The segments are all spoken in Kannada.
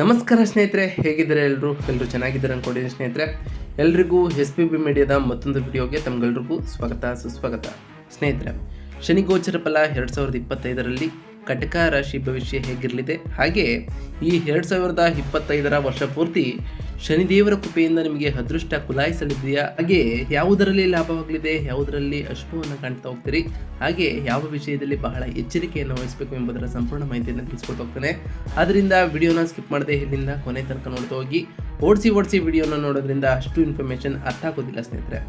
ನಮಸ್ಕಾರ ಸ್ನೇಹಿತರೆ, ಹೇಗಿದ್ದಾರೆ ಎಲ್ಲರೂ ಎಲ್ಲರೂ ಚೆನ್ನಾಗಿದ್ದಾರೆ ಅಂದ್ಕೊಂಡಿದ್ದೀನಿ ಸ್ನೇಹಿತರೆ. ಎಲ್ರಿಗೂ ಎಸ್ ಪಿ ಬಿ ಮೀಡಿಯಾದ ಮತ್ತೊಂದು ವಿಡಿಯೋಗೆ ತಮ್ಗೆಲ್ರಿಗೂ ಸ್ವಾಗತ, ಸುಸ್ವಾಗತ. ಸ್ನೇಹಿತರೆ ಶನಿ ಗೋಚರ ಫಲ ಎರಡು ಸಾವಿರದ ಇಪ್ಪತ್ತೈದರಲ್ಲಿ ಕಟಕ ರಾಶಿ ಭವಿಷ್ಯ ಹೇಗಿರಲಿದೆ? ಹಾಗೆ ಈ ಎರಡು ಸಾವಿರದ ಇಪ್ಪತ್ತೈದರ ವರ್ಷ ಪೂರ್ತಿ ಶನಿದೇವರ ಕೃಪೆಯಿಂದ ನಿಮಗೆ ಅದೃಷ್ಟ ಕುಲಾಯಿಸಲಿದೆಯಾ? ಹಾಗೆ ಯಾವುದರಲ್ಲಿ ಲಾಭವಾಗಲಿದೆ? ಯಾವುದರಲ್ಲಿ ಅಶುಭವನ್ನು ಕಾಣ್ತಾ ಹೋಗ್ತೀರಿ? ಹಾಗೆ ಯಾವ ವಿಷಯದಲ್ಲಿ ಬಹಳ ಎಚ್ಚರಿಕೆಯನ್ನು ವಹಿಸಬೇಕು ಎಂಬುದರ ಸಂಪೂರ್ಣ ಮಾಹಿತಿಯನ್ನು ತಿಳಿಸ್ಕೊಟ್ಟು ಹೋಗ್ತಾನೆ. ಆದ್ದರಿಂದ ವಿಡಿಯೋನ ಸ್ಕಿಪ್ ಮಾಡದೆ ಇಲ್ಲಿಂದ ಕೊನೆ ತನಕ ನೋಡ್ತಾ ಹೋಗಿ. ಓಡಿಸಿ ಓಡಿಸಿ ವಿಡಿಯೋನ ನೋಡೋದ್ರಿಂದ ಅಷ್ಟು ಇನ್ಫಾರ್ಮೇಷನ್ ಅರ್ಥ ಆಗೋದಿಲ್ಲ ಸ್ನೇಹಿತರೆ.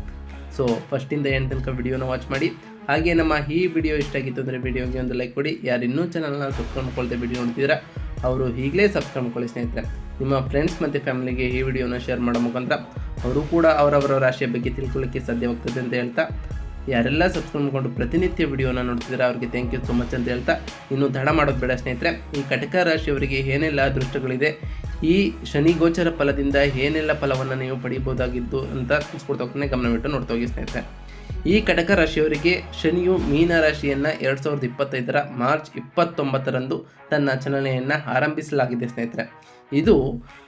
ಸೊ ಫಸ್ಟಿಂದ ಎಂಡ್ ತನಕ ವಿಡಿಯೋನ ವಾಚ್ ಮಾಡಿ. ಹಾಗೆ ನಮ್ಮ ಈ ವಿಡಿಯೋ ಇಷ್ಟ ಆಗಿತ್ತು ಅಂದರೆ ವಿಡಿಯೋಗೆ ಒಂದು ಲೈಕ್ ಕೊಡಿ. ಯಾರು ಇನ್ನೂ ಚಾನಲ್ನ ಸಬ್ಸ್ಕ್ರೈಬ್ ಮಾಡ್ಕೊಳ್ದೆ ವಿಡಿಯೋ ನೋಡ್ತಿದ್ದೀರಾ, ಅವರು ಈಗಲೇ ಸಬ್ಸ್ಕ್ರೈಬ್ ಮಾಡ್ಕೊಳ್ಳಿ ಸ್ನೇಹಿತರೆ. ನಿಮ್ಮ ಫ್ರೆಂಡ್ಸ್ ಮತ್ತು ಫ್ಯಾಮಿಲಿಗೆ ಈ ವಿಡಿಯೋನ ಶೇರ್ ಮಾಡೋ ಮುಖಾಂತರ ಅವರು ಕೂಡ ಅವರವರ ರಾಶಿಯ ಬಗ್ಗೆ ತಿಳ್ಕೊಳ್ಳೋಕ್ಕೆ ಸಾಧ್ಯವಾಗ್ತದೆ ಅಂತ ಹೇಳ್ತಾ, ಯಾರೆಲ್ಲ ಸಬ್ಸ್ಕ್ರೈಬ್ ಮಾಡಿಕೊಂಡು ಪ್ರತಿನಿತ್ಯ ವಿಡಿಯೋನ ನೋಡ್ತಿದ್ರೆ ಅವ್ರಿಗೆ ಥ್ಯಾಂಕ್ ಯು ಸೊ ಮಚ್ ಅಂತ ಹೇಳ್ತಾ, ಇನ್ನು ದಡ ಮಾಡೋದು ಬೇಡ ಸ್ನೇಹಿತರೆ. ಈ ಕಟಕ ರಾಶಿಯವರಿಗೆ ಏನೆಲ್ಲ ಅದೃಷ್ಟಗಳಿದೆ ಈ ಶನಿ ಗೋಚರ ಫಲದಿಂದ ಏನೆಲ್ಲ ಫಲವನ್ನು ನೀವು ಪಡಿಬೋದಾಗಿದ್ದು ಅಂತ ತಿಳಿಸ್ಕೊಡ್ತಾ ಗಮನವಿಟ್ಟು ನೋಡ್ತಾ ಹೋಗಿ ಸ್ನೇಹಿತರೆ. ಈ ಕಟಕ ರಾಶಿಯವರಿಗೆ ಶನಿಯು ಮೀನ ರಾಶಿಯನ್ನು ಎರಡು ಸಾವಿರದ ಇಪ್ಪತ್ತೈದರ ಮಾರ್ಚ್ ಇಪ್ಪತ್ತೊಂಬತ್ತರಂದು ತನ್ನ ಚಲನೆಯನ್ನು ಆರಂಭಿಸಲಾಗಿದೆ, ಸ್ನೇಹಿತರೆ. ಇದು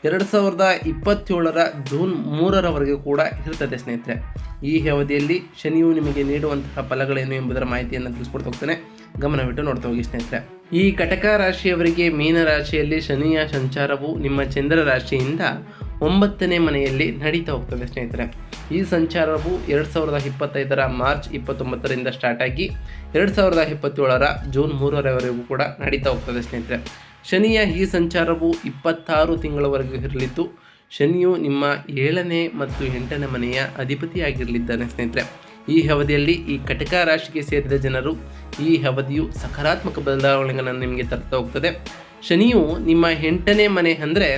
ಎರಡು ಸಾವಿರದ ಇಪ್ಪತ್ತೇಳರ ಜೂನ್ ಮೂರರವರೆಗೆ ಕೂಡ ಇರುತ್ತದೆ, ಸ್ನೇಹಿತರೆ. ಈ ಅವಧಿಯಲ್ಲಿ ಶನಿಯು ನಿಮಗೆ ನೀಡುವಂತಹ ಫಲಗಳೇನು ಎಂಬುದರ ಮಾಹಿತಿಯನ್ನು ತಿಳಿಸ್ಕೊಡ್ತಾ ಹೋಗ್ತಾನೆ. ಗಮನವಿಟ್ಟು ನೋಡ್ತಾ ಹೋಗಿ, ಸ್ನೇಹಿತರೆ. ಈ ಕಟಕ ರಾಶಿಯವರಿಗೆ ಮೀನ ರಾಶಿಯಲ್ಲಿ ಶನಿಯ ಸಂಚಾರವು ನಿಮ್ಮ ಚಂದ್ರ ರಾಶಿಯಿಂದ ಒಂಬತ್ತನೇ ಮನೆಯಲ್ಲಿ ನಡೀತಾ ಹೋಗ್ತದೆ ಸ್ನೇಹಿತರೆ. ಈ ಸಂಚಾರವು ಎರಡು ಸಾವಿರದ ಇಪ್ಪತ್ತೈದರ ಮಾರ್ಚ್ ಇಪ್ಪತ್ತೊಂಬತ್ತರಿಂದ ಸ್ಟಾರ್ಟ್ ಆಗಿ ಎರಡು ಸಾವಿರದ ಇಪ್ಪತ್ತೇಳರ ಜೂನ್ ಮೂರರವರೆಗೂ ಕೂಡ ನಡೀತಾ ಹೋಗ್ತದೆ ಸ್ನೇಹಿತರೆ. ಶನಿಯ ಈ ಸಂಚಾರವು ಇಪ್ಪತ್ತಾರು ತಿಂಗಳವರೆಗೂ ಇರಲಿದ್ದು, ಶನಿಯು ನಿಮ್ಮ ಏಳನೇ ಮತ್ತು ಎಂಟನೇ ಮನೆಯ ಅಧಿಪತಿಯಾಗಿರಲಿದ್ದಾನೆ ಸ್ನೇಹಿತರೆ. ಈ ಅವಧಿಯಲ್ಲಿ ಈ ಕಟಕ ರಾಶಿಗೆ ಸೇರಿದ ಜನರು ಈ ಅವಧಿಯು ಸಕಾರಾತ್ಮಕ ಬದಲಾವಣೆಗಳನ್ನು ನಿಮಗೆ ತರ್ತಾ ಹೋಗ್ತದೆ. ಶನಿಯು ನಿಮ್ಮ ಎಂಟನೇ ಮನೆ ಅಂದರೆ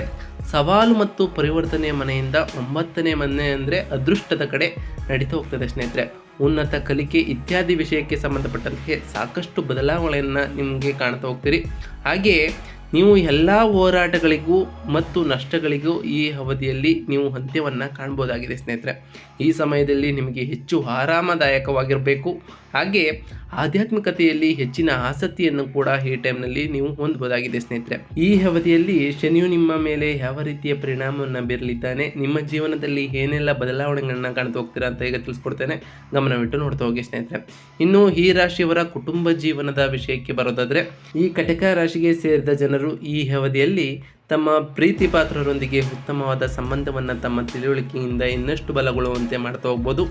ಸವಾಲು ಮತ್ತು ಪರಿವರ್ತನೆಯ ಮನೆಯಿಂದ ಒಂಬತ್ತನೇ ಮನೆ ಅಂದರೆ ಅದೃಷ್ಟದ ಕಡೆ ನಡೀತಾ ಹೋಗ್ತದೆ ಸ್ನೇಹಿತರೆ. ಉನ್ನತ ಕಲಿಕೆ ಇತ್ಯಾದಿ ವಿಷಯಕ್ಕೆ ಸಂಬಂಧಪಟ್ಟಂತೆ ಸಾಕಷ್ಟು ಬದಲಾವಣೆಯನ್ನು ನಿಮಗೆ ಕಾಣ್ತಾ ಹೋಗ್ತೀರಿ. ಹಾಗೆಯೇ ನೀವು ಎಲ್ಲ ಹೋರಾಟಗಳಿಗೂ ಮತ್ತು ನಷ್ಟಗಳಿಗೂ ಈ ಅವಧಿಯಲ್ಲಿ ನೀವು ಅಂತ್ಯವನ್ನು ಕಾಣ್ಬೋದಾಗಿದೆ ಸ್ನೇಹಿತರೆ. ಈ ಸಮಯದಲ್ಲಿ ನಿಮಗೆ ಹೆಚ್ಚು ಆರಾಮದಾಯಕವಾಗಿರಬೇಕು. ಹಾಗೆ ಆಧ್ಯಾತ್ಮಿಕತೆಯಲ್ಲಿ ಹೆಚ್ಚಿನ ಆಸಕ್ತಿಯನ್ನು ಕೂಡ ಈ ಟೈಮ್ನಲ್ಲಿ ನೀವು ಹೊಂದಬಹುದಾಗಿದೆ ಸ್ನೇಹಿತರೆ. ಈ ಅವಧಿಯಲ್ಲಿ ಶನಿಯು ನಿಮ್ಮ ಮೇಲೆ ಯಾವ ರೀತಿಯ ಪರಿಣಾಮವನ್ನು ಬೀರಲಿದ್ದಾನೆ, ನಿಮ್ಮ ಜೀವನದಲ್ಲಿ ಏನೆಲ್ಲ ಬದಲಾವಣೆಗಳನ್ನ ಕಾಣ್ತಾ ಹೋಗ್ತೀರಾ ಅಂತ ಈಗ ತಿಳಿಸ್ಕೊಡ್ತೇನೆ. ಗಮನವಿಟ್ಟು ನೋಡ್ತಾ ಹೋಗಿ ಸ್ನೇಹಿತರೆ. ಇನ್ನು ಈ ರಾಶಿಯವರ ಕುಟುಂಬ ಜೀವನದ ವಿಷಯಕ್ಕೆ ಬರೋದಾದರೆ, ಈ ಕಟಕ ರಾಶಿಗೆ ಸೇರಿದ ಜನರು ಈ ಅವಧಿಯಲ್ಲಿ ತಮ್ಮ ಪ್ರೀತಿ ಪಾತ್ರರೊಂದಿಗೆ ಉತ್ತಮವಾದ ಸಂಬಂಧವನ್ನು ತಮ್ಮ ತಿಳುವಳಿಕೆಯಿಂದ ಇನ್ನಷ್ಟು ಬಲಗೊಳ್ಳುವಂತೆ ಮಾಡ್ತಾ ಹೋಗ್ಬೋದು.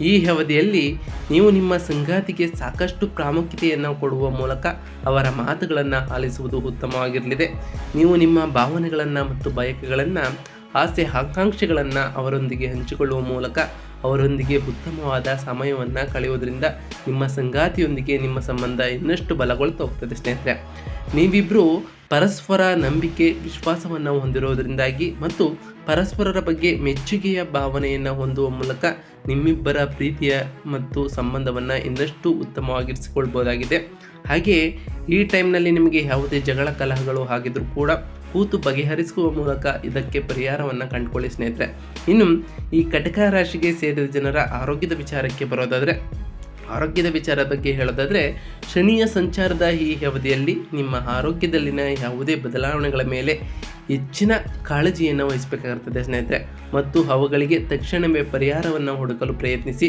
ಈ ಅವಧಿಯಲ್ಲಿ ನೀವು ನಿಮ್ಮ ಸಂಗಾತಿಗೆ ಸಾಕಷ್ಟು ಪ್ರಾಮುಖ್ಯತೆಯನ್ನು ಕೊಡುವ ಮೂಲಕ ಅವರ ಮಾತುಗಳನ್ನು ಆಲಿಸುವುದು ಉತ್ತಮವಾಗಿರಲಿದೆ. ನೀವು ನಿಮ್ಮ ಭಾವನೆಗಳನ್ನು ಮತ್ತು ಬಯಕೆಗಳನ್ನು, ಆಸೆ ಆಕಾಂಕ್ಷೆಗಳನ್ನು ಅವರೊಂದಿಗೆ ಹಂಚಿಕೊಳ್ಳುವ ಮೂಲಕ ಅವರೊಂದಿಗೆ ಉತ್ತಮವಾದ ಸಮಯವನ್ನು ಕಳೆಯುವುದರಿಂದ ನಿಮ್ಮ ಸಂಗಾತಿಯೊಂದಿಗೆ ನಿಮ್ಮ ಸಂಬಂಧ ಇನ್ನಷ್ಟು ಬಲಗೊಳ್ತಾ ಹೋಗ್ತದೆ ಸ್ನೇಹಿತರೆ. ನೀವಿಬ್ಬರು ಪರಸ್ಪರ ನಂಬಿಕೆ, ವಿಶ್ವಾಸವನ್ನು ಹೊಂದಿರುವುದರಿಂದಾಗಿ ಮತ್ತು ಪರಸ್ಪರರ ಬಗ್ಗೆ ಮೆಚ್ಚುಗೆಯ ಭಾವನೆಯನ್ನು ಹೊಂದುವ ಮೂಲಕ ನಿಮ್ಮಿಬ್ಬರ ಪ್ರೀತಿಯ ಮತ್ತು ಸಂಬಂಧವನ್ನು ಇನ್ನಷ್ಟು ಉತ್ತಮವಾಗಿರಿಸಿಕೊಳ್ಬೋದಾಗಿದೆ. ಹಾಗೆಯೇ ಈ ಟೈಮ್ನಲ್ಲಿ ನಿಮಗೆ ಯಾವುದೇ ಜಗಳ ಕಲಹಗಳು ಆಗಿದ್ರೂ ಕೂಡ ಕೂತು ಬಗೆಹರಿಸುವ ಮೂಲಕ ಇದಕ್ಕೆ ಪರಿಹಾರವನ್ನು ಕಂಡುಕೊಳ್ಳಿ ಸ್ನೇಹಿತರೆ. ಇನ್ನು ಈ ಕಟಕ ರಾಶಿಗೆ ಸೇರಿದ ಜನರ ಆರೋಗ್ಯದ ವಿಚಾರಕ್ಕೆ ಬರೋದಾದರೆ ಆರೋಗ್ಯದ ವಿಚಾರ ಬಗ್ಗೆ ಹೇಳೋದಾದರೆ, ಶನಿಯ ಸಂಚಾರದ ಈ ಅವಧಿಯಲ್ಲಿ ನಿಮ್ಮ ಆರೋಗ್ಯದಲ್ಲಿನ ಯಾವುದೇ ಬದಲಾವಣೆಗಳ ಮೇಲೆ ಹೆಚ್ಚಿನ ಕಾಳಜಿಯನ್ನು ವಹಿಸಬೇಕಾಗುತ್ತದೆ ಸ್ನೇಹಿತರೆ. ಮತ್ತು ಅವುಗಳಿಗೆ ತಕ್ಷಣವೇ ಪರಿಹಾರವನ್ನು ಹುಡುಕಲು ಪ್ರಯತ್ನಿಸಿ,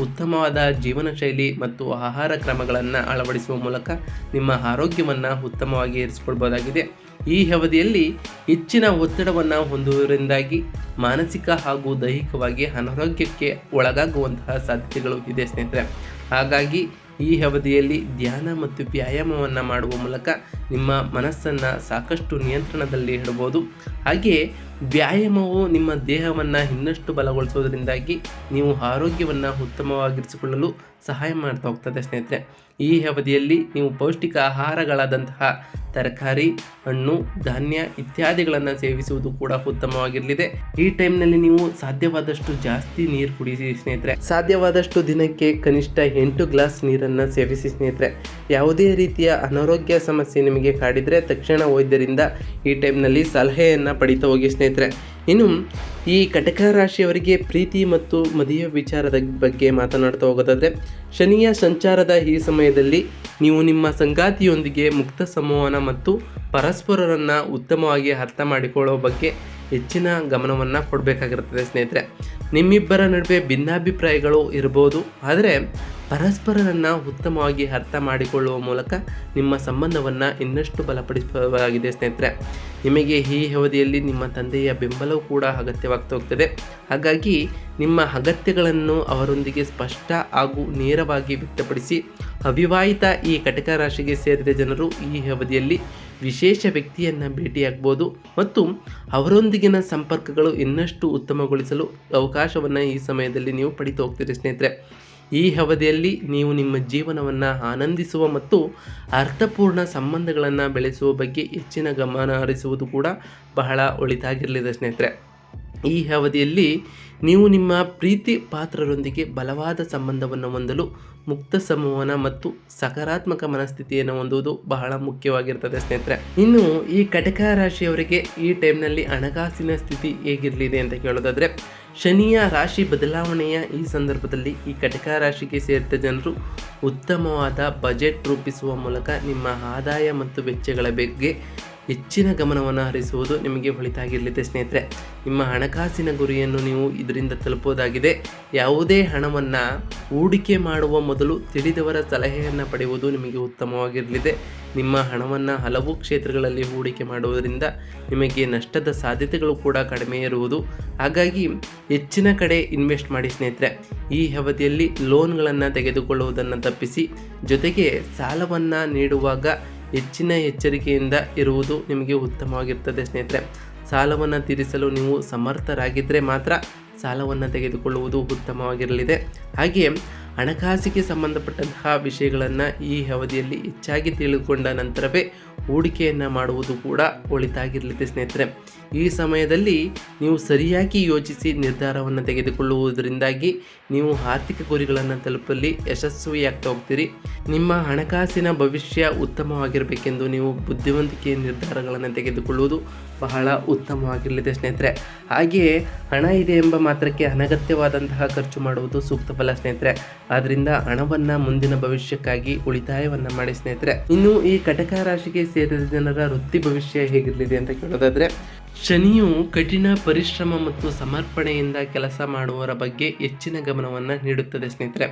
ಉತ್ತಮವಾದ ಜೀವನ ಶೈಲಿ ಮತ್ತು ಆಹಾರ ಕ್ರಮಗಳನ್ನು ಅಳವಡಿಸುವ ಮೂಲಕ ನಿಮ್ಮ ಆರೋಗ್ಯವನ್ನು ಉತ್ತಮವಾಗಿ ಇರಿಸಿಕೊಳ್ಬೋದಾಗಿದೆ ಈ ಅವಧಿಯಲ್ಲಿ ಹೆಚ್ಚಿನ ಒತ್ತಡವನ್ನು ಹೊಂದುವುದರಿಂದಾಗಿ ಮಾನಸಿಕ ಹಾಗೂ ದೈಹಿಕವಾಗಿ ಅನಾರೋಗ್ಯಕ್ಕೆ ಒಳಗಾಗುವಂತಹ ಸಾಧ್ಯತೆಗಳು ಇದೆ ಸ್ನೇಹಿತರೆ. ಹಾಗಾಗಿ ಈ ಅವಧಿಯಲ್ಲಿ ಧ್ಯಾನ ಮತ್ತು ವ್ಯಾಯಾಮವನ್ನು ಮಾಡುವ ಮೂಲಕ ನಿಮ್ಮ ಮನಸ್ಸನ್ನು ಸಾಕಷ್ಟು ನಿಯಂತ್ರಣದಲ್ಲಿ ಇಡಬಹುದು. ಹಾಗೆಯೇ ವ್ಯಾಯಾಮವು ನಿಮ್ಮ ದೇಹವನ್ನು ಇನ್ನಷ್ಟು ಬಲಗೊಳಿಸೋದರಿಂದಾಗಿ ನೀವು ಆರೋಗ್ಯವನ್ನು ಉತ್ತಮವಾಗಿರಿಸಿಕೊಳ್ಳಲು ಸಹಾಯ ಮಾಡ್ತಾ ಹೋಗ್ತದೆ ಸ್ನೇಹಿತರೆ. ಈ ಅವಧಿಯಲ್ಲಿ ನೀವು ಪೌಷ್ಟಿಕ ಆಹಾರಗಳಾದಂತಹ ತರಕಾರಿ, ಹಣ್ಣು, ಧಾನ್ಯ ಇತ್ಯಾದಿಗಳನ್ನು ಸೇವಿಸುವುದು ಕೂಡ ಉತ್ತಮವಾಗಿರಲಿದೆ. ಈ ಟೈಮ್ನಲ್ಲಿ ನೀವು ಸಾಧ್ಯವಾದಷ್ಟು ಜಾಸ್ತಿ ನೀರು ಕುಡಿಸಿ ಸ್ನೇಹಿತರೆ. ಸಾಧ್ಯವಾದಷ್ಟು ದಿನಕ್ಕೆ ಕನಿಷ್ಠ ಎಂಟು ಗ್ಲಾಸ್ ನೀರನ್ನು ಸೇವಿಸಿ ಸ್ನೇಹಿತರೆ. ಯಾವುದೇ ರೀತಿಯ ಅನಾರೋಗ್ಯ ಸಮಸ್ಯೆ ನಿಮಗೆ ಕಾಡಿದರೆ ತಕ್ಷಣ ವೈದ್ಯರಿಂದ ಈ ಟೈಮ್ನಲ್ಲಿ ಸಲಹೆಯನ್ನು ಪಡಿತಾ ಹೋಗಿ ಸ್ನೇಹಿತರೆ. ಇನ್ನು ಈ ಕಟಕ ರಾಶಿಯವರಿಗೆ ಪ್ರೀತಿ ಮತ್ತು ಮದುವೆ ವಿಚಾರದ ಬಗ್ಗೆ ಮಾತನಾಡ್ತಾ ಹೋಗೋದಾದರೆ, ಶನಿಯ ಸಂಚಾರದ ಈ ಸಮಯದಲ್ಲಿ ನೀವು ನಿಮ್ಮ ಸಂಗಾತಿಯೊಂದಿಗೆ ಮುಕ್ತ ಸಂವಹನ ಮತ್ತು ಪರಸ್ಪರರನ್ನು ಉತ್ತಮವಾಗಿ ಅರ್ಥ ಮಾಡಿಕೊಳ್ಳೋ ಬಗ್ಗೆ ಹೆಚ್ಚಿನ ಗಮನವನ್ನು ಕೊಡಬೇಕಾಗಿರುತ್ತದೆ ಸ್ನೇಹಿತರೆ. ನಿಮ್ಮಿಬ್ಬರ ನಡುವೆ ಭಿನ್ನಾಭಿಪ್ರಾಯಗಳು ಇರ್ಬೋದು, ಆದರೆ ಪರಸ್ಪರರನ್ನು ಉತ್ತಮವಾಗಿ ಅರ್ಥ ಮಾಡಿಕೊಳ್ಳುವ ಮೂಲಕ ನಿಮ್ಮ ಸಂಬಂಧವನ್ನು ಇನ್ನಷ್ಟು ಬಲಪಡಿಸಬಹುದಾಗಿದೆ ಸ್ನೇಹಿತರೆ. ನಿಮಗೆ ಈ ಅವಧಿಯಲ್ಲಿ ನಿಮ್ಮ ತಂದೆಯ ಬೆಂಬಲವೂ ಕೂಡ ಅಗತ್ಯವಾಗ್ತಾ ಹೋಗ್ತದೆ ಹಾಗಾಗಿ ನಿಮ್ಮ ಅಗತ್ಯಗಳನ್ನು ಅವರೊಂದಿಗೆ ಸ್ಪಷ್ಟ ಹಾಗೂ ನೇರವಾಗಿ ವ್ಯಕ್ತಪಡಿಸಿ ಅವಿವಾಹಿತ ಈ ಕಟಕ ರಾಶಿಗೆ ಸೇರಿದ ಜನರು ಈ ಅವಧಿಯಲ್ಲಿ ವಿಶೇಷ ವ್ಯಕ್ತಿಯನ್ನು ಭೇಟಿಯಾಗ್ಬೋದು ಮತ್ತು ಅವರೊಂದಿಗಿನ ಸಂಪರ್ಕಗಳು ಇನ್ನಷ್ಟು ಉತ್ತಮಗೊಳಿಸಲು ಅವಕಾಶವನ್ನು ಈ ಸಮಯದಲ್ಲಿ ನೀವು ಪಡಿತಾ ಹೋಗ್ತೀರಿ ಸ್ನೇಹಿತರೆ. ಈ ಅವಧಿಯಲ್ಲಿ ನೀವು ನಿಮ್ಮ ಜೀವನವನ್ನು ಆನಂದಿಸುವ ಮತ್ತು ಅರ್ಥಪೂರ್ಣ ಸಂಬಂಧಗಳನ್ನು ಬೆಳೆಸುವ ಬಗ್ಗೆ ಹೆಚ್ಚಿನ ಗಮನ ಹರಿಸುವುದು ಕೂಡ ಬಹಳ ಒಳಿತಾಗಿರಲಿದೆ ಸ್ನೇಹಿತರೆ. ಈ ಅವಧಿಯಲ್ಲಿ ನೀವು ನಿಮ್ಮ ಪ್ರೀತಿ ಪಾತ್ರರೊಂದಿಗೆ ಬಲವಾದ ಸಂಬಂಧವನ್ನು ಹೊಂದಲು ಮುಕ್ತ ಸಂವಹನ ಮತ್ತು ಸಕಾರಾತ್ಮಕ ಮನಸ್ಥಿತಿಯನ್ನು ಹೊಂದುವುದು ಬಹಳ ಮುಖ್ಯವಾಗಿರ್ತದೆ ಸ್ನೇಹಿತರೆ. ಇನ್ನು ಈ ಕಟಕ ರಾಶಿಯವರಿಗೆ ಈ ಟೈಮ್ನಲ್ಲಿ ಹಣಕಾಸಿನ ಸ್ಥಿತಿ ಹೇಗಿರಲಿದೆ ಅಂತ ಕೇಳೋದಾದರೆ, ಶನಿಯ ರಾಶಿ ಬದಲಾವಣೆಯ ಈ ಸಂದರ್ಭದಲ್ಲಿ ಈ ಕಟಕ ರಾಶಿಗೆ ಸೇರಿದ ಜನರು ಉತ್ತಮವಾದ ಬಜೆಟ್ ರೂಪಿಸುವ ಮೂಲಕ ನಿಮ್ಮ ಆದಾಯ ಮತ್ತು ವೆಚ್ಚಗಳ ಬಗ್ಗೆ ಹೆಚ್ಚಿನ ಗಮನವನ್ನು ಹರಿಸುವುದು ನಿಮಗೆ ಒಳಿತಾಗಿರಲಿದೆ ಸ್ನೇಹಿತರೆ. ನಿಮ್ಮ ಹಣಕಾಸಿನ ಗುರಿಯನ್ನು ನೀವು ಇದರಿಂದ ತಲುಪೋದಾಗಿದೆ. ಯಾವುದೇ ಹಣವನ್ನು ಹೂಡಿಕೆ ಮಾಡುವ ಮೊದಲು ತಿಳಿದವರ ಸಲಹೆಯನ್ನು ಪಡೆಯುವುದು ನಿಮಗೆ ಉತ್ತಮವಾಗಿರಲಿದೆ. ನಿಮ್ಮ ಹಣವನ್ನು ಹಲವು ಕ್ಷೇತ್ರಗಳಲ್ಲಿ ಹೂಡಿಕೆ ಮಾಡುವುದರಿಂದ ನಿಮಗೆ ನಷ್ಟದ ಸಾಧ್ಯತೆಗಳು ಕೂಡ ಕಡಿಮೆ ಇರುವುದು. ಹಾಗಾಗಿ ಹೆಚ್ಚಿನ ಕಡೆ ಇನ್ವೆಸ್ಟ್ ಮಾಡಿ ಸ್ನೇಹಿತರೆ. ಈ ಅವಧಿಯಲ್ಲಿ ಲೋನ್ಗಳನ್ನು ತೆಗೆದುಕೊಳ್ಳುವುದನ್ನು ತಪ್ಪಿಸಿ ಜೊತೆಗೆ ಸಾಲವನ್ನು ನೀಡುವಾಗ ಹೆಚ್ಚಿನ ಎಚ್ಚರಿಕೆಯಿಂದ ಇರುವುದು ನಿಮಗೆ ಉತ್ತಮವಾಗಿರ್ತದೆ ಸ್ನೇಹಿತರೆ. ಸಾಲವನ್ನು ತೀರಿಸಲು ನೀವು ಸಮರ್ಥರಾಗಿದ್ದರೆ ಮಾತ್ರ ಸಾಲವನ್ನು ತೆಗೆದುಕೊಳ್ಳುವುದು ಉತ್ತಮವಾಗಿರಲಿದೆ. ಹಾಗೆಯೇ ಹಣಕಾಸಿಗೆ ಸಂಬಂಧಪಟ್ಟಂತಹ ವಿಷಯಗಳನ್ನು ಈ ಅವಧಿಯಲ್ಲಿ ಹೆಚ್ಚಾಗಿ ತಿಳಿದುಕೊಂಡ ನಂತರವೇ ಹೂಡಿಕೆಯನ್ನು ಮಾಡುವುದು ಕೂಡ ಒಳಿತಾಗಿರಲಿದೆ ಸ್ನೇಹಿತರೆ. ಈ ಸಮಯದಲ್ಲಿ ನೀವು ಸರಿಯಾಗಿ ಯೋಚಿಸಿ ನಿರ್ಧಾರವನ್ನು ತೆಗೆದುಕೊಳ್ಳುವುದರಿಂದಾಗಿ ನೀವು ಆರ್ಥಿಕ ಗುರಿಗಳನ್ನು ತಲುಪಲ್ಲಿ ಯಶಸ್ವಿಯಾಗ್ತಾ ಹೋಗ್ತೀರಿ. ನಿಮ್ಮ ಹಣಕಾಸಿನ ಭವಿಷ್ಯ ಉತ್ತಮವಾಗಿರಬೇಕೆಂದು ನೀವು ಬುದ್ಧಿವಂತಿಕೆಯ ನಿರ್ಧಾರಗಳನ್ನು ತೆಗೆದುಕೊಳ್ಳುವುದು ಬಹಳ ಉತ್ತಮವಾಗಿರಲಿದೆ ಸ್ನೇಹಿತರೆ. ಹಾಗೆಯೇ ಹಣ ಇದೆ ಎಂಬ ಮಾತ್ರಕ್ಕೆ ಅನಗತ್ಯವಾದಂತಹ ಖರ್ಚು ಮಾಡುವುದು ಸೂಕ್ತವಲ್ಲ ಸ್ನೇಹಿತರೆ. ಆದ್ದರಿಂದ ಹಣವನ್ನು ಮುಂದಿನ ಭವಿಷ್ಯಕ್ಕಾಗಿ ಉಳಿತಾಯವನ್ನು ಮಾಡಿ ಸ್ನೇಹಿತರೆ. ಇನ್ನು ಈ ಕಟಕ ರಾಶಿಗೆ ಸೇರಿದ ಜನರ ವೃತ್ತಿ ಭವಿಷ್ಯ ಹೇಗಿರಲಿದೆ ಅಂತ ಕೇಳೋದಾದರೆ ಶನಿಯು ಕಠಿಣ ಪರಿಶ್ರಮ ಮತ್ತು ಸಮರ್ಪಣೆಯಿಂದ ಕೆಲಸ ಮಾಡುವವರ ಬಗ್ಗೆ ಹೆಚ್ಚಿನ ಗಮನವನ್ನು ನೀಡುತ್ತದೆ ಸ್ನೇಹಿತರೆ.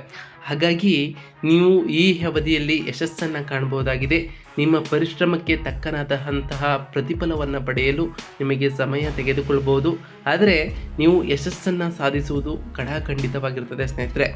ಹಾಗಾಗಿ ನೀವು ಈ ಅವಧಿಯಲ್ಲಿ ಯಶಸ್ಸನ್ನು ಕಾಣಬಹುದಾಗಿದೆ. ನಿಮ್ಮ ಪರಿಶ್ರಮಕ್ಕೆ ತಕ್ಕನಾದಂತಹ ಪ್ರತಿಫಲವನ್ನು ಪಡೆಯಲು ನಿಮಗೆ ಸಮಯ ತೆಗೆದುಕೊಳ್ಬೋದು ಆದರೆ ನೀವು ಯಶಸ್ಸನ್ನು ಸಾಧಿಸುವುದು ಕಡಾಖಂಡಿತವಾಗಿರ್ತದೆ ಸ್ನೇಹಿತರೆ.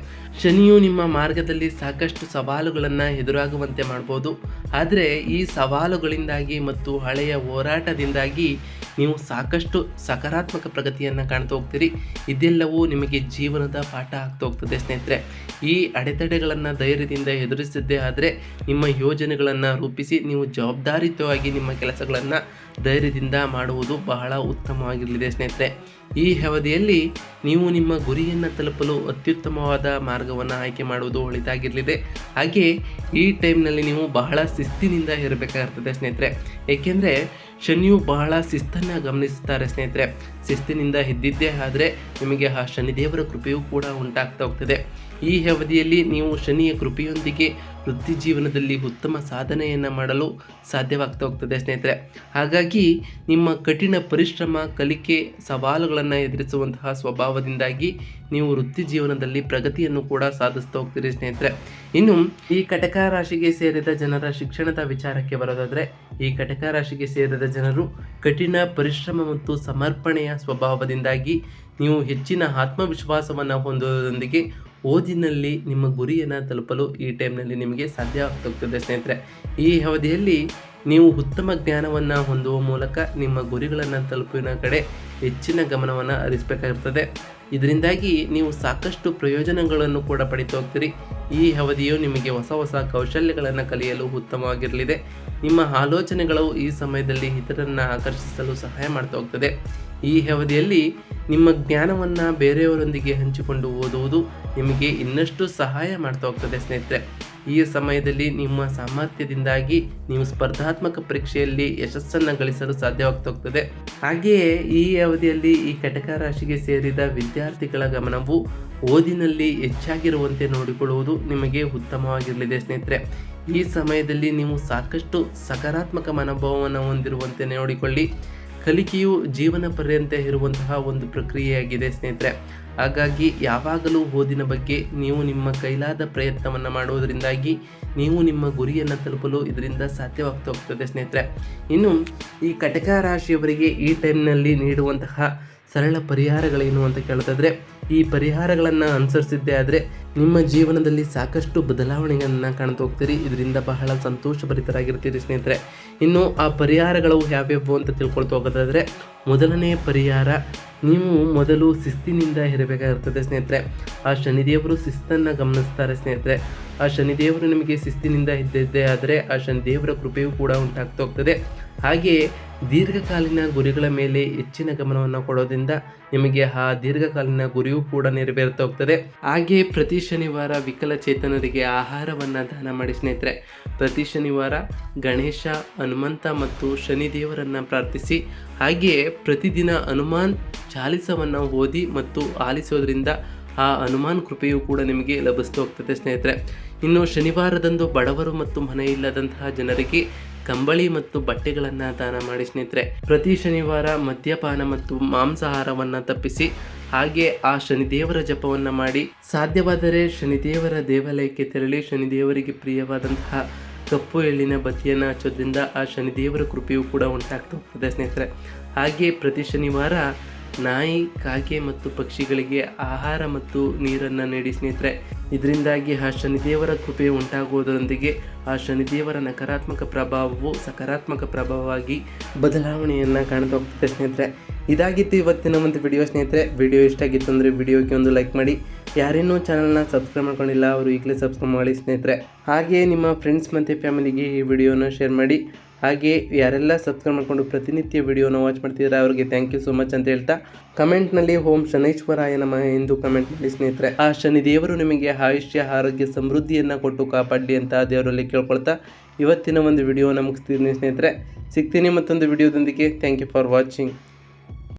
ಶನಿಯು ನಿಮ್ಮ ಮಾರ್ಗದಲ್ಲಿ ಸಾಕಷ್ಟು ಸವಾಲುಗಳನ್ನು ಎದುರಾಗುವಂತೆ ಮಾಡ್ಬೋದು. ಆದರೆ ಈ ಸವಾಲುಗಳಿಂದಾಗಿ ಮತ್ತು ಹಳೆಯ ಹೋರಾಟದಿಂದಾಗಿ ನೀವು ಸಾಕಷ್ಟು ಸಕಾರಾತ್ಮಕ ಪ್ರಗತಿಯನ್ನು ಕಾಣ್ತಾ ಹೋಗ್ತೀರಿ. ಇದೆಲ್ಲವೂ ನಿಮಗೆ ಜೀವನದ ಪಾಠ ಆಗ್ತಾ ಹೋಗ್ತದೆ ಸ್ನೇಹಿತರೆ. ಈ ಅಡೆತಡೆಗಳನ್ನು ಧೈರ್ಯದಿಂದ ಎದುರಿಸಿದ್ದೇ ಆದರೆ ನಿಮ್ಮ ಯೋಜನೆಗಳನ್ನು ರೂಪಿಸಿ ನೀವು ಜವಾಬ್ದಾರಿಯುತವಾಗಿ ನಿಮ್ಮ ಕೆಲಸಗಳನ್ನು ಧೈರ್ಯದಿಂದ ಮಾಡುವುದು ಬಹಳ ಉತ್ತಮವಾಗಿರಲಿದೆ ಸ್ನೇಹಿತರೆ. ಈ ಅವಧಿಯಲ್ಲಿ ನೀವು ನಿಮ್ಮ ಗುರಿಯನ್ನು ತಲುಪಲು ಅತ್ಯುತ್ತಮವಾದ ಮಾರ್ಗವನ್ನು ಆಯ್ಕೆ ಮಾಡುವುದು ಒಳಿತಾಗಿರಲಿದೆ. ಹಾಗೆ ಈ ಟೈಮ್ನಲ್ಲಿ ನೀವು ಬಹಳ ಶಿಸ್ತಿನಿಂದ ಇರಬೇಕಾಗಿರ್ತದೆ ಸ್ನೇಹಿತರೆ. ಏಕೆಂದರೆ ಶನಿಯು ಬಹಳ ಶಿಸ್ತನ್ನು ಗಮನಿಸುತ್ತಾರೆ ಸ್ನೇಹಿತರೆ. ಶಿಸ್ತಿನಿಂದ ಇದ್ದಿದ್ದೇ ಆದರೆ ನಿಮಗೆ ಆ ಶನಿದೇವರ ಕೃಪೆಯೂ ಕೂಡ ಉಂಟಾಗ್ತಾ ಹೋಗ್ತದೆ. ಈ ಅವಧಿಯಲ್ಲಿ ನೀವು ಶನಿಯ ಕೃಪೆಯೊಂದಿಗೆ ವೃತ್ತಿ ಜೀವನದಲ್ಲಿ ಉತ್ತಮ ಸಾಧನೆಯನ್ನು ಮಾಡಲು ಸಾಧ್ಯವಾಗ್ತಾ ಹೋಗ್ತದೆ ಸ್ನೇಹಿತರೆ. ಹಾಗಾಗಿ ನಿಮ್ಮ ಕಠಿಣ ಪರಿಶ್ರಮ, ಕಲಿಕೆ, ಸವಾಲುಗಳನ್ನು ಎದುರಿಸುವಂತಹ ಸ್ವಭಾವದಿಂದಾಗಿ ನೀವು ವೃತ್ತಿ ಜೀವನದಲ್ಲಿ ಪ್ರಗತಿಯನ್ನು ಕೂಡ ಸಾಧಿಸ್ತಾ ಹೋಗ್ತೀರಿ, ಸ್ನೇಹಿತರೆ. ಇನ್ನು ಈ ಕಟಕ ರಾಶಿಗೆ ಸೇರಿದ ಜನರ ಶಿಕ್ಷಣದ ವಿಚಾರಕ್ಕೆ ಬರೋದಾದರೆ, ಈ ಕಟಕ ರಾಶಿಗೆ ಸೇರಿದ ಜನರು ಕಠಿಣ ಪರಿಶ್ರಮ ಮತ್ತು ಸಮರ್ಪಣೆಯ ಸ್ವಭಾವದಿಂದಾಗಿ ನೀವು ಹೆಚ್ಚಿನ ಆತ್ಮವಿಶ್ವಾಸವನ್ನು ಹೊಂದುವುದರೊಂದಿಗೆ ಓದಿನಲ್ಲಿ ನಿಮ್ಮ ಗುರಿಯನ್ನು ತಲುಪಲು ಈ ಟೈಮ್ನಲ್ಲಿ ನಿಮಗೆ ಸಾಧ್ಯ ಆಗ್ತದೆ ಸ್ನೇಹಿತರೆ. ಈ ಅವಧಿಯಲ್ಲಿ ನೀವು ಉತ್ತಮ ಜ್ಞಾನವನ್ನು ಹೊಂದುವ ಮೂಲಕ ನಿಮ್ಮ ಗುರಿಗಳನ್ನು ತಲುಪಿನ ಕಡೆ ಹೆಚ್ಚಿನ ಗಮನವನ್ನು ಹರಿಸಬೇಕಾಗಿರ್ತದೆ ಇದರಿಂದಾಗಿ ನೀವು ಸಾಕಷ್ಟು ಪ್ರಯೋಜನಗಳನ್ನು ಕೂಡ ಪಡಿತು ಹೋಗ್ತೀರಿ ಈ ಅವಧಿಯು ನಿಮಗೆ ಹೊಸ ಹೊಸ ಕೌಶಲ್ಯಗಳನ್ನು ಕಲಿಯಲು ಉತ್ತಮವಾಗಿರಲಿದೆ. ನಿಮ್ಮ ಆಲೋಚನೆಗಳು ಈ ಸಮಯದಲ್ಲಿ ಇತರರನ್ನು ಆಕರ್ಷಿಸಲು ಸಹಾಯ ಮಾಡ್ತಾ ಹೋಗ್ತದೆ. ಈ ಅವಧಿಯಲ್ಲಿ ನಿಮ್ಮ ಜ್ಞಾನವನ್ನು ಬೇರೆಯವರೊಂದಿಗೆ ಹಂಚಿಕೊಂಡು ಓದುವುದು ನಿಮಗೆ ಇನ್ನಷ್ಟು ಸಹಾಯ ಮಾಡ್ತಾ ಹೋಗ್ತದೆ ಸ್ನೇಹಿತರೆ. ಈ ಸಮಯದಲ್ಲಿ ನಿಮ್ಮ ಸಾಮರ್ಥ್ಯದಿಂದಾಗಿ ನೀವು ಸ್ಪರ್ಧಾತ್ಮಕ ಪರೀಕ್ಷೆಯಲ್ಲಿ ಯಶಸ್ಸನ್ನು ಗಳಿಸಲು ಸಾಧ್ಯವಾಗ್ತೋಗ್ತದೆ. ಹಾಗೆಯೇ ಈ ಅವಧಿಯಲ್ಲಿ ಈ ಕಟಕ ರಾಶಿಗೆ ಸೇರಿದ ವಿದ್ಯಾರ್ಥಿಗಳ ಗಮನವು ಓದಿನಲ್ಲಿ ಹೆಚ್ಚಾಗಿರುವಂತೆ ನೋಡಿಕೊಳ್ಳುವುದು ನಿಮಗೆ ಉತ್ತಮವಾಗಿರಲಿದೆ ಸ್ನೇಹಿತರೆ. ಈ ಸಮಯದಲ್ಲಿ ನೀವು ಸಾಕಷ್ಟು ಸಕಾರಾತ್ಮಕ ಮನೋಭಾವವನ್ನು ಹೊಂದಿರುವಂತೆ ನೋಡಿಕೊಳ್ಳಿ. ಕಲಿಕೆಯು ಜೀವನ ಪರ್ಯಂತ ಇರುವಂತಹ ಒಂದು ಪ್ರಕ್ರಿಯೆಯಾಗಿದೆ ಸ್ನೇಹಿತರೆ. ಹಾಗಾಗಿ ಯಾವಾಗಲೂ ಓದಿನ ಬಗ್ಗೆ ನೀವು ನಿಮ್ಮ ಕೈಲಾದ ಪ್ರಯತ್ನವನ್ನು ಮಾಡುವುದರಿಂದಾಗಿ ನೀವು ನಿಮ್ಮ ಗುರಿಯನ್ನು ತಲುಪಲು ಇದರಿಂದ ಸಾಧ್ಯವಾಗ್ತಾ ಹೋಗ್ತದೆ ಸ್ನೇಹಿತರೆ. ಇನ್ನು ಈ ಕಟಕ ರಾಶಿಯವರಿಗೆ ಈ ಟೈಮ್ನಲ್ಲಿ ನೀಡುವಂತಹ ಸರಳ ಪರಿಹಾರಗಳೇನು ಅಂತ ಕೇಳೋದಾದ್ರೆ ಈ ಪರಿಹಾರಗಳನ್ನು ಅನುಸರಿಸಿದ್ದೇ ಆದರೆ ನಿಮ್ಮ ಜೀವನದಲ್ಲಿ ಸಾಕಷ್ಟು ಬದಲಾವಣೆಗಳನ್ನು ಕಾಣ್ತಾ ಹೋಗ್ತೀರಿ. ಇದರಿಂದ ಬಹಳ ಸಂತೋಷಭರಿತರಾಗಿರ್ತೀರಿ ಸ್ನೇಹಿತರೆ. ಇನ್ನು ಆ ಪರಿಹಾರಗಳು ಯಾವ್ಯಾವು ಅಂತ ತಿಳ್ಕೊಳ್ತಾ ಹೋಗೋದಾದರೆ, ಮೊದಲನೇ ಪರಿಹಾರ ನೀವು ಮೊದಲು ಶಿಸ್ತಿನಿಂದ ಇರಬೇಕಾಗಿರ್ತದೆ ಸ್ನೇಹಿತರೆ. ಆ ಶನಿದೇವರು ಶಿಸ್ತನ್ನು ಗಮನಿಸ್ತಾರೆ ಸ್ನೇಹಿತರೆ. ಆ ಶನಿದೇವರು ನಿಮಗೆ ಶಿಸ್ತಿನಿಂದ ಇದ್ದಿದ್ದೇ ಆದರೆ, ಆ ಶನಿದೇವರ ಕೃಪೆಯೂ ಕೂಡ ಉಂಟಾಗ್ತಾ ಹೋಗ್ತದೆ. ಹಾಗೆಯೇ ದೀರ್ಘಕಾಲೀನ ಗುರಿಗಳ ಮೇಲೆ ಹೆಚ್ಚಿನ ಗಮನವನ್ನು ಕೊಡೋದ್ರಿಂದ ನಿಮಗೆ ಆ ದೀರ್ಘಕಾಲೀನ ಗುರಿಯೂ ಕೂಡ ನೆರವೇರ್ತಾ ಹೋಗ್ತದೆ ಹಾಗೆಯೇ ಪ್ರತಿ ಶನಿವಾರ ವಿಕಲಚೇತನರಿಗೆ ಆಹಾರವನ್ನು ದಾನ ಮಾಡಿ ಸ್ನೇಹಿತರೆ, ಪ್ರತಿ ಶನಿವಾರ ಗಣೇಶ, ಹನುಮಂತ ಮತ್ತು ಶನಿದೇವರನ್ನು ಪ್ರಾರ್ಥಿಸಿ, ಹಾಗೆಯೇ ಪ್ರತಿದಿನ ಹನುಮಾನ್ ಚಾಲಿಸವನ್ನು ಓದಿ ಮತ್ತು ಆಲಿಸೋದ್ರಿಂದ ಆ ಹನುಮಾನ್ ಕೃಪೆಯೂ ಕೂಡ ನಿಮಗೆ ಲಭಿಸ್ತಾ ಹೋಗ್ತದೆ ಸ್ನೇಹಿತರೆ. ಇನ್ನು ಶನಿವಾರದಂದು ಬಡವರು ಮತ್ತು ಮನೆ ಇಲ್ಲದಂತಹ ಜನರಿಗೆ ಕಂಬಳಿ ಮತ್ತು ಬಟ್ಟೆಗಳನ್ನು ದಾನ ಮಾಡಿ ಸ್ನೇಹಿತರೆ. ಪ್ರತಿ ಶನಿವಾರ ಮದ್ಯಪಾನ ಮತ್ತು ಮಾಂಸಾಹಾರವನ್ನು ತಪ್ಪಿಸಿ ಹಾಗೆ ಆ ಶನಿದೇವರ ಜಪವನ್ನು ಮಾಡಿ. ಸಾಧ್ಯವಾದರೆ ಶನಿದೇವರ ದೇವಾಲಯಕ್ಕೆ ತೆರಳಿ ಶನಿದೇವರಿಗೆ ಪ್ರಿಯವಾದಂತಹ ಕಪ್ಪು ಎಳ್ಳಿನ ಬತ್ತಿಯನ್ನು ಹಚ್ಚೋದ್ರಿಂದ ಆ ಶನಿದೇವರ ಕೃಪೆಯೂ ಕೂಡ ಉಂಟಾಗ್ತಾ ಹೋಗ್ತದೆ ಸ್ನೇಹಿತರೆ. ಹಾಗೆ ಪ್ರತಿ ಶನಿವಾರ ನಾಯಿ, ಕಾಗೆ ಮತ್ತು ಪಕ್ಷಿಗಳಿಗೆ ಆಹಾರ ಮತ್ತು ನೀರನ್ನು ನೀಡಿ ಸ್ನೇಹಿತರೆ. ಇದರಿಂದಾಗಿ ಆ ಶನಿದೇವರ ಕೃಪೆ ಉಂಟಾಗುವುದರೊಂದಿಗೆ ಆ ಶನಿದೇವರ ನಕಾರಾತ್ಮಕ ಪ್ರಭಾವವು ಸಕಾರಾತ್ಮಕ ಪ್ರಭಾವವಾಗಿ ಬದಲಾವಣೆಯನ್ನು ಕಾಣ್ತಾ ಹೋಗ್ತದೆ ಸ್ನೇಹಿತರೆ. ಇದಾಗಿತ್ತು ಇವತ್ತಿನ ಒಂದು ವಿಡಿಯೋ ಸ್ನೇಹಿತರೆ. ವಿಡಿಯೋ ಇಷ್ಟ ಆಗಿತ್ತು ಅಂದರೆ ವಿಡಿಯೋಗೆ ಒಂದು ಲೈಕ್ ಮಾಡಿ. ಯಾರೇನೂ ಚಾನಲ್ನ ಸಬ್ಸ್ಕ್ರೈಬ್ ಮಾಡ್ಕೊಂಡಿಲ್ಲ, ಅವರು ಈಗಲೇ ಸಬ್ಸ್ಕ್ರೈಬ್ ಮಾಡಿ ಸ್ನೇಹಿತರೆ. ಹಾಗೆಯೇ ನಿಮ್ಮ ಫ್ರೆಂಡ್ಸ್ ಮತ್ತು ಫ್ಯಾಮಿಲಿಗೆ ಈ ವಿಡಿಯೋನ ಶೇರ್ ಮಾಡಿ. ಹಾಗೆ ಯಾರೆಲ್ಲ ಸಬ್ಸ್ಕ್ರೈಬ್ ಮಾಡಿಕೊಂಡು ಪ್ರತಿನಿತ್ಯ ವಿಡಿಯೋನ ವಾಚ್ ಮಾಡ್ತಿದ್ದಾರೆ, ಅವರಿಗೆ ಥ್ಯಾಂಕ್ ಯು ಸೋ ಮಚ್ ಅಂತ ಹೇಳ್ತಾ ಕಮೆಂಟ್ನಲ್ಲಿ ಓಂ ಶನೈಶ್ವರಾಯ ನಮಃ ಎಂದು ಕಮೆಂಟ್ ಮಾಡಿ ಸ್ನೇಹಿತರೆ. ಆ ಶನಿ ದೇವರು ನಿಮಗೆ ಆಯುಷ್ಯ, ಆರೋಗ್ಯ, ಸಮೃದ್ಧಿಯನ್ನು ಕೊಟ್ಟು ಕಾಪಾಡಲಿ ಅಂತ ದೇವರಲ್ಲಿ ಕೇಳ್ಕೊಳ್ತಾ ಇವತ್ತಿನ ಒಂದು ವಿಡಿಯೋನ ಮುಗಿಸ್ತೀನಿ ಸ್ನೇಹಿತರೆ. ಸಿಗ್ತೀನಿ ಮತ್ತೊಂದು ವಿಡಿಯೋದೊಂದಿಗೆ ಥ್ಯಾಂಕ್ ಯು ಫಾರ್ ವಾಚಿಂಗ್